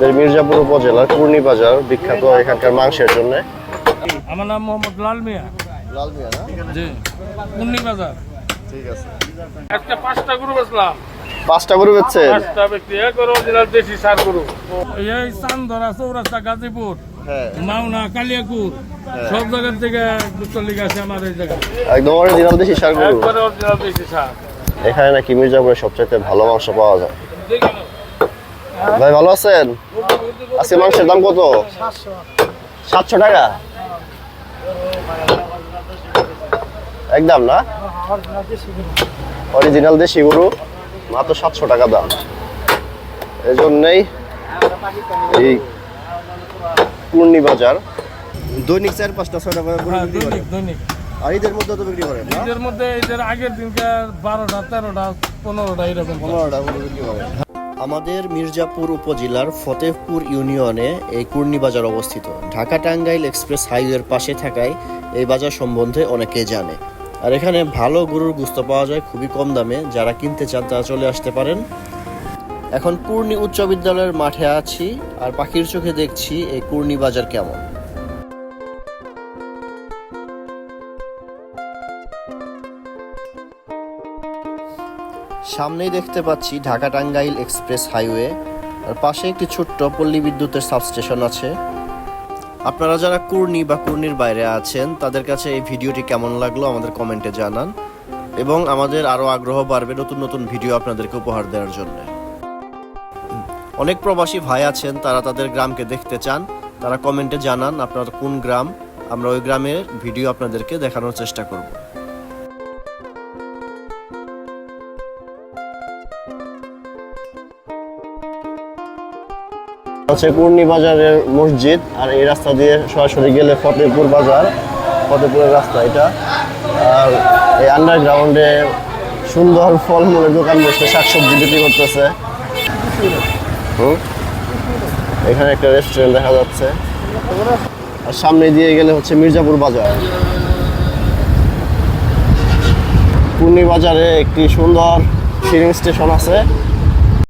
মির্জাপুর উপজেলার পূর্ণি বাজার বিখ্যাত এখানকার মাংসের জন্য। আমার নাম মোহাম্মদ লাল মিয়া। লাল মিয়া না? জি। পূর্ণি বাজার। ঠিক আছে। একটা পাঁচটা গরু বেচলাম। পাঁচটা গরু বেচছেন? পাঁচটা ব্যক্তি এক গরু অরিজিনাল দেশি সার গরু। এই চান্দরা চৌরাস্তা গাজীপুর হ্যাঁ। মাওনা কালিয়াকুর। সব জায়গা থেকে চল্লিশ আছে আমার এই জায়গায়। একদম অরিজিনাল দেশি সার গরু। একবারে অরিজিনাল দেশি সার। এখানে নাকি মির্জাপুরে সবচাইতে ভালো মাংস পাওয়া যায়। ভাই ভালো আছেন? আজকে মাংসের দাম কত? সাতশো টাকা? একদম না? অরিজিনাল দেশি গরু মাত্র সাতশো টাকা দাম। এই জন্যই এই পূর্ণি বাজার। দৈনিক চার পাঁচটা ছয়টা হ্যাঁ দৈনিক দৈনিক। আর ঈদের মধ্যে তো বিক্রি করে না? ঈদের মধ্যে ঈদের আগের দিনকার বারোটা তেরোটা পনেরোটা এরকম পনেরোটা বিক্রি করে আমাদের মির্জাপুর উপজেলার ফতেহপুর ইউনিয়নে এই কুর্নি বাজার অবস্থিত। ঢাকা টাঙ্গাইল এক্সপ্রেস হাইওয়ের পাশে থাকায় এই বাজার সম্বন্ধে অনেকে জানে। আর এখানে ভালো গরুর গুস্ত পাওয়া যায় খুবই কম দামে। যারা কিনতে চান, তারা চলে আসতে পারেন। এখন কুর্নি উচ্চ বিদ্যালয়ের মাঠে আছি, আর পাখির চোখে দেখছি এই কুর্নি বাজার কেমন। সামনেই দেখতে পাচ্ছি ঢাকা টাঙ্গাইল এক্সপ্রেস হাইওয়ে। আর পাশে একটি ছোট্ট পল্লী বিদ্যুতের সাবস্টেশন আছে। আপনারা যারা কুর্নি বা কুর্নির বাইরে আছেন, তাদের কাছে এই ভিডিওটি কেমন লাগল আমাদের কমেন্টে জানান। এবং আমাদের আরও আগ্রহ বাড়বে নতুন নতুন ভিডিও আপনাদেরকে উপহার দেওয়ার জন্য। অনেক প্রবাসী ভাই আছেন, তারা তাদের গ্রামকে দেখতে চান। তারা কমেন্টে জানান আপনার কোন গ্রাম। আমরা ওই গ্রামের ভিডিও আপনাদেরকে দেখানোর চেষ্টা করব। হচ্ছে পূর্ণি বাজারের মসজিদ, আর এই রাস্তা দিয়ে সরাসরি গেলে ফতেপুর বাজার। ফতেপুরের রাস্তা এটা। আর এই আন্ডারগ্রাউন্ডে সুন্দর ফলমূলের দোকান বসে শাকসবজি বিক্রি করতেছে? এখানে একটা রেস্টুরেন্ট দেখা যাচ্ছে। আর সামনে দিয়ে গেলে হচ্ছে মির্জাপুর বাজার। পূর্ণি বাজারে একটি সুন্দর ফিলিং স্টেশন আছে।